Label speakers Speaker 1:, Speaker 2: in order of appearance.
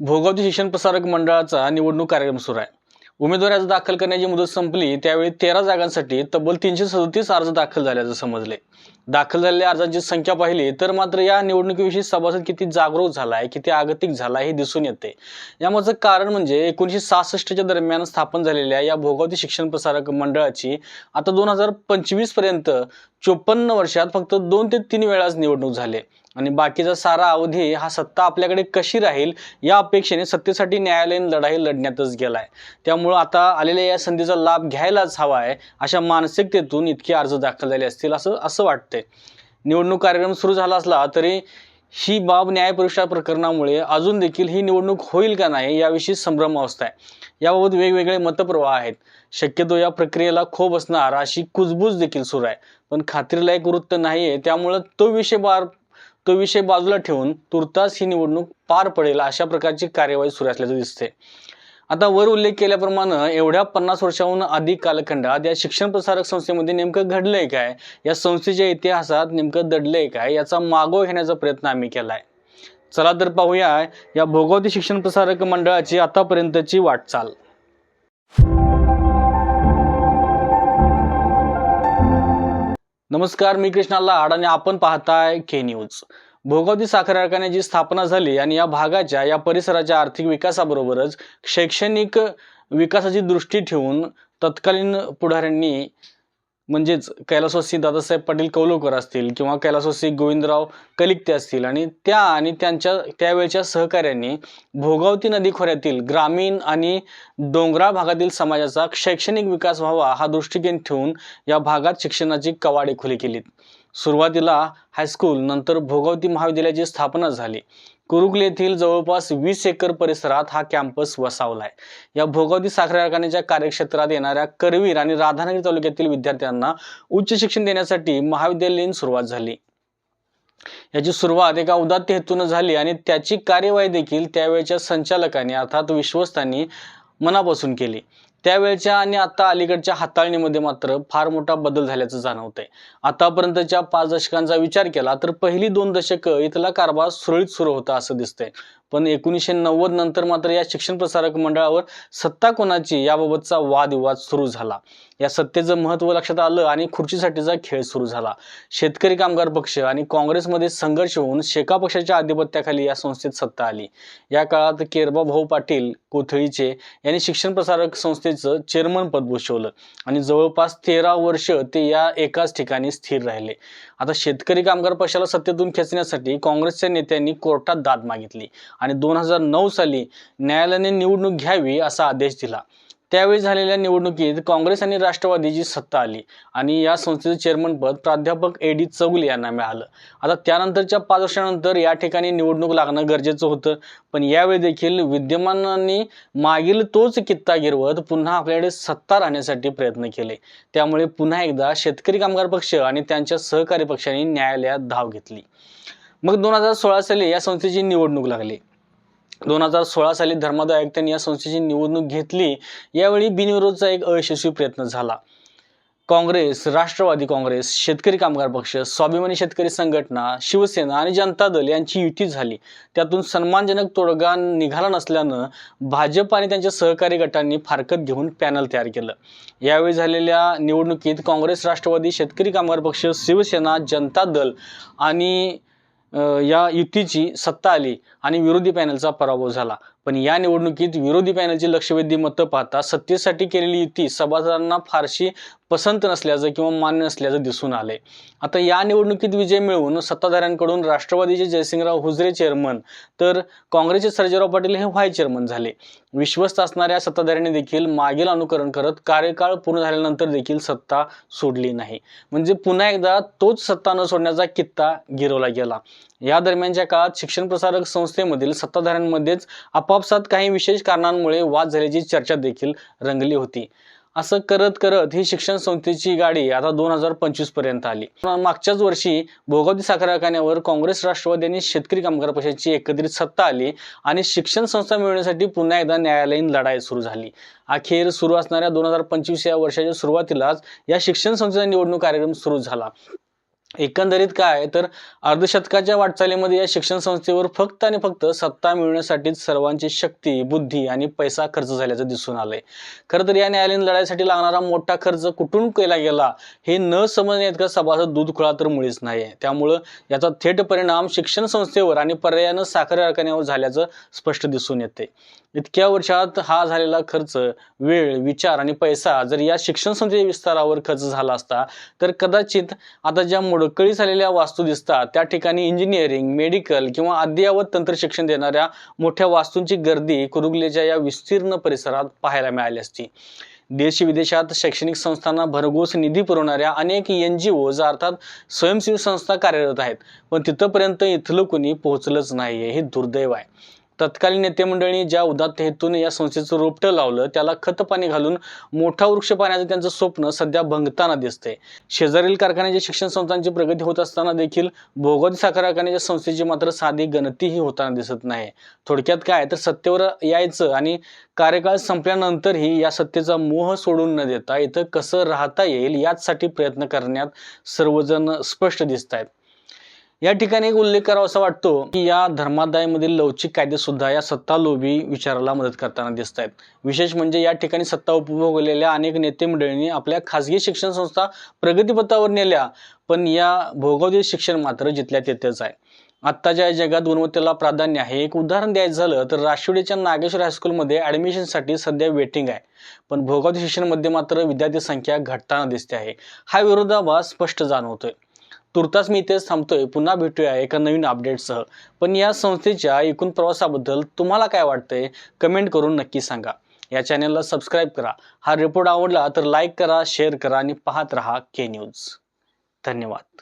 Speaker 1: भोगावती शिक्षण प्रसारक मंडळाचा निवडणूक कार्यक्रम सुरू आहे. उमेदवारी अर्ज दाखल करण्याची मुदत संपली त्यावेळी तेरा जागांसाठी तब्बल तीनशे सदतीस अर्ज दाखल झाल्याचं समजले. दाखल झालेल्या अर्जांची संख्या पाहिली तर मात्र या निवडणुकीविषयी सभासद किती जागरूक झालाय किती आगतिक झालाय हे दिसून येते. यामागचं कारण म्हणजे एकोणीसशे सहासष्टच्या दरम्यान स्थापन झालेल्या या भोगावती शिक्षण प्रसारक मंडळाची आता दोन हजार पंचवीसपर्यंत चोपन्न वर्षात फक्त दोन ते तीन वेळाच निवडणूक झाली आणि बाकीचा सारा अवधी हा सत्ता आपल्याकडे कशी राहील या अपेक्षेने सत्तेसाठी न्यायालयीन लढाई लढण्यातच गेलाय. त्यामुळे आता आलेल्या या संधीचा लाभ घ्यायलाच हवा आहे अशा मानसिकतेतून इतके अर्ज दाखल झाले असतील असं असं वाटतंय. निवडणूक कार्यक्रम सुरू झाला असला तरी ही बाब न्यायपरीक्षा प्रकरणामुळे अजून देखील ही निवडणूक होईल का नाही याविषयी संभ्रम अवस्था आहे. याबाबत वेगवेगळे मतप्रवाह आहेत. शक्यतो या प्रक्रियेला खो बसणार अशी कुजबूज देखील सुरू आहे. पण खात्रीलायक वृत्त नाही आहे त्यामुळं तो विषय बार तो विषय बाजूला ठेवून तुर्तास ही निवडणूक पार पडेल अशा प्रकारची कार्यवाही सुरू असल्याचं दिसते आता वर उल्लेख केल्याप्रमाणे एवढ्या पन्नास वर्षाहून अधिक कालखंडात या शिक्षण प्रसारक संस्थेमध्ये नेमकं घडलंय काय? या संस्थेच्या इतिहासात नेमकं दडलंय काय? याचा मागोवा घेण्याचा प्रयत्न आम्ही केलाय. चला तर पाहूया या भोगावती शिक्षण प्रसारक मंडळाची आतापर्यंतची वाटचाल. नमस्कार मी कृष्णा लाड आणि आपण पाहताय के न्यूज भोगावती साखर कारखान्याची स्थापना झाली आणि या भागाच्या या परिसराच्या आर्थिक विकासाबरोबरच शैक्षणिक विकासाची दृष्टी ठेवून तत्कालीन पुढाऱ्यांनी म्हणजेच कैलासवासी दादासाहेब पाटील कौलोकर असतील किंवा कैलासवासी गोविंदराव कलिकते असतील आणि त्या आणि त्यांच्या त्यावेळच्या सहकाऱ्यांनी भोगावती नदी खोऱ्यातील ग्रामीण आणि डोंगराळ भागातील समाजाचा शैक्षणिक विकास व्हावा हा दृष्टिकोन ठेवून या भागात शिक्षणाची कवाडे खुली केलीत. सुरुवातीला हायस्कूल नंतर भोगावती महाविद्यालयाची स्थापना झाली. कुरुकले येथील जवळपास वीस एकर परिसरात हा कॅम्पस वसावला आहे या भोगावती साखर कारखान्याच्या कार्यक्षेत्रात येणाऱ्या करवीर आणि राधानगरी तालुक्यातील विद्यार्थ्यांना उच्च शिक्षण देण्यासाठी महाविद्यालयीन सुरुवात झाली. याची सुरुवात एका उदात्त हेतून झाली आणि त्याची कार्यवाही देखील त्यावेळच्या संचालकांनी अर्थात विश्वस्तांनी मनापासून केली. त्यावेळच्या आणि आता अलीकडच्या हाताळणीमध्ये मात्र फार मोठा बदल झाल्याचं जाणवतंय. आतापर्यंतच्या पाच दशकांचा विचार केला तर पहिली दोन दशकं इथला कारभार सुरळीत सुरू होता असं दिसतंय. पण एकोणीसशे नव्वद नंतर मात्र या शिक्षण प्रसारक मंडळावर सत्ता कोणाची याबाबतचा वादविवाद सुरू झाला. या सत्तेचं महत्त्व लक्षात आलं आणि खुर्चीसाठीचा खेळ सुरू झाला. शेतकरी कामगार पक्ष आणि काँग्रेसमध्ये संघर्ष होऊन शेका पक्षाच्या आधिपत्याखाली या संस्थेत सत्ता आली. या काळात केरबा भाऊ पाटील कोथळीचे यांनी शिक्षण प्रसारक संस्थेचं चेअरमन पद भूषवलं आणि जवळपास तेरा वर्ष ते या एकाच ठिकाणी स्थिर राहिले. आता शेतकरी कामगार पक्षाला सत्तेतून खेचण्यासाठी काँग्रेसच्या नेत्यांनी कोर्टात दाद मागितली. आणि दोन हजार नऊ साली न्यायालयाने निवडणूक घ्यावी असा आदेश दिला. त्यावेळी झालेल्या निवडणुकीत काँग्रेस आणि राष्ट्रवादीची सत्ता आली आणि या संस्थेचं चेअरमनपद प्राध्यापक ए डी चौगुले यांना मिळालं. आता त्यानंतरच्या पाच वर्षानंतर या ठिकाणी निवडणूक लागणं गरजेचं होतं. पण यावेळी देखील विद्यमानांनी मागील तोच कित्ता गिरवत पुन्हा आपल्याकडे सत्ता राहण्यासाठी प्रयत्न केले. त्यामुळे पुन्हा एकदा शेतकरी कामगार पक्ष आणि त्यांच्या सहकारी पक्षांनी न्यायालयात धाव घेतली. मग दोन हजार सोळा साली या संस्थेची निवडणूक लागली. दोन हजार सोळा साली धर्मादाय आयुक्तांनी या संस्थेची निवडणूक घेतली. यावेळी बिनविरोधचा एक अयशस्वी प्रयत्न झाला. काँग्रेस राष्ट्रवादी काँग्रेस शेतकरी कामगार पक्ष स्वाभिमानी शेतकरी संघटना शिवसेना आणि जनता दल यांची युती झाली. त्यातून सन्मानजनक तोडगा निघाला नसल्यानं भाजप आणि त्यांच्या सहकारी गटांनी फारकत घेऊन पॅनल तयार केलं. यावेळी झालेल्या निवडणुकीत काँग्रेस राष्ट्रवादी शेतकरी कामगार पक्ष शिवसेना जनता दल आणि या युतीची सत्ता आली आणि विरोधी पॅनलचा पराभव झाला. पण या निवडणुकीत विरोधी पॅनलची लक्षवेधी मतं पाहता सत्तेसाठी केलेली युती सभासदांना फारशी पसंत नसल्याचं किंवा मान्य नसल्याचं दिसून आलंय. आता या निवडणुकीत विजय मिळवून सत्ताधाऱ्यांकडून राष्ट्रवादीचे जयसिंगराव हुजरे चेअरमन तर काँग्रेसचे सर्जेराव पाटील हे व्हाय चेअरमन झाले. विश्वस्त असणाऱ्या सत्ताधाऱ्यांनी देखील मागील अनुकरण करत कार्यकाळ पूर्ण झाल्यानंतर देखील सत्ता सोडली नाही. म्हणजे पुन्हा एकदा तोच सत्ता न सोडण्याचा कित्ता गिरवला गेला. या दरम्यानच्या काळात शिक्षण प्रसारक संस्थेमधील सत्ताधाऱ्यांमध्येच आपापसात काही विशेष कारणांमुळे वाद झाल्याची चर्चा देखील रंगली होती. असं करत करत ही शिक्षण संस्थेची गाडी आता दोन हजार पंचवीसपर्यंत आली. मागच्याच वर्षी भोगावती साखर कारखान्यावर काँग्रेस राष्ट्रवादी आणि शेतकरी कामगार पक्षाची एकत्रित सत्ता आली आणि शिक्षण संस्था मिळवण्यासाठी पुन्हा एकदा न्यायालयीन लढाई सुरू झाली. अखेर सुरू असणाऱ्या दोन हजार पंचवीस या वर्षाच्या सुरुवातीलाच या शिक्षण संस्थेचा निवडणूक कार्यक्रम सुरू झाला. एकंदरीत काय? तर अर्धशतकाच्या वाटचालीमध्ये या शिक्षण संस्थेवर फक्त आणि फक्त सत्ता मिळवण्यासाठीच सर्वांची शक्ती बुद्धी आणि पैसा खर्च झाल्याचं दिसून आलंय. खरं तर या न्यायालयीन लढाईसाठी लागणारा मोठा खर्च कुठून केला गेला हे न समजण्या इतका सभासद दूध खुळा तर मुळीच नाही आहे त्यामुळं याचा थेट परिणाम शिक्षण संस्थेवर आणि पर्यायानं साखर कारखान्यावर झाल्याचं स्पष्ट दिसून येते इतक्या वर्षात हा झालेला खर्च वेळ विचार आणि पैसा जर या शिक्षण संस्थेच्या विस्तारावर खर्च झाला असता तर कदाचित आता ज्या मोडकळी झालेल्या वास्तू दिसतात. त्या ठिकाणी इंजिनिअरिंग मेडिकल किंवा अद्ययावत तंत्र शिक्षण देणाऱ्या मोठ्या वास्तूंची गर्दी कुरुगलेच्या या विस्तीर्ण परिसरात पाहायला मिळाली असती. देश विदेशात शैक्षणिक संस्थांना भरघोस निधी पुरवणाऱ्या अनेक एन जी ओज अर्थात स्वयंसेवी संस्था कार्यरत आहेत. पण तिथंपर्यंत इथलं कुणी पोहोचलंच नाहीये हे दुर्दैव आहे. तत्कालीन नेते मंडळी ज्या उदात्त हेतून या संस्थेचं रोपटं लावलं त्याला खत पाणी घालून मोठा वृक्ष पाण्याचं त्यांचं स्वप्न सध्या भंगताना दिसते शेजारील कारखान्याच्या शिक्षण संस्थांची प्रगती होत असताना देखील भोगवती साखर कारखान्याच्या संस्थेची मात्र साधी गणतीही होताना दिसत नाही. थोडक्यात काय तर सत्तेवर यायचं आणि कार्यकाळ संपल्यानंतरही या सत्तेचा मोह सोडून न देता इथं कसं राहता येईल याचसाठी प्रयत्न करण्यात सर्वजण स्पष्ट दिसत आहेत या ठिकाणी एक उल्लेख करावा असा वाटतो की या धर्मादायामधील लवचिक कायदे सुद्धा या सत्ता लोभी विचाराला मदत करताना दिसत आहेत विशेष म्हणजे या ठिकाणी सत्ता उपभोगलेल्या अनेक नेते मंडळींनी आपल्या खासगी शिक्षण संस्था प्रगतीपथावर नेल्या पण या भौगोलिक शिक्षण मात्र जिथल्या तिथेच आहे. आत्ताच्या या जगात गुणवत्तेला प्राधान्य आहे. एक उदाहरण द्यायचं झालं तर राष्ट्रवाडीच्या नागेश्वर हायस्कूलमध्ये ॲडमिशनसाठी सध्या वेटिंग आहे. पण भौगोलिक शिक्षणमध्ये मात्र विद्यार्थी संख्या घटताना दिसते आहे. हा विरोधाभास स्पष्ट जाणवतोय. तुर्तास मी इथेच थांबतोय. पुन्हा भेटूया एका नवीन अपडेटसह पण या संस्थेच्या एकूण प्रवासाबद्दल तुम्हाला काय वाटतंय? कमेंट करून नक्की सांगा. या चॅनलला सबस्क्राईब करा. हा रिपोर्ट आवडला तर लाईक करा शेअर करा आणि पाहत रहा के न्यूज धन्यवाद.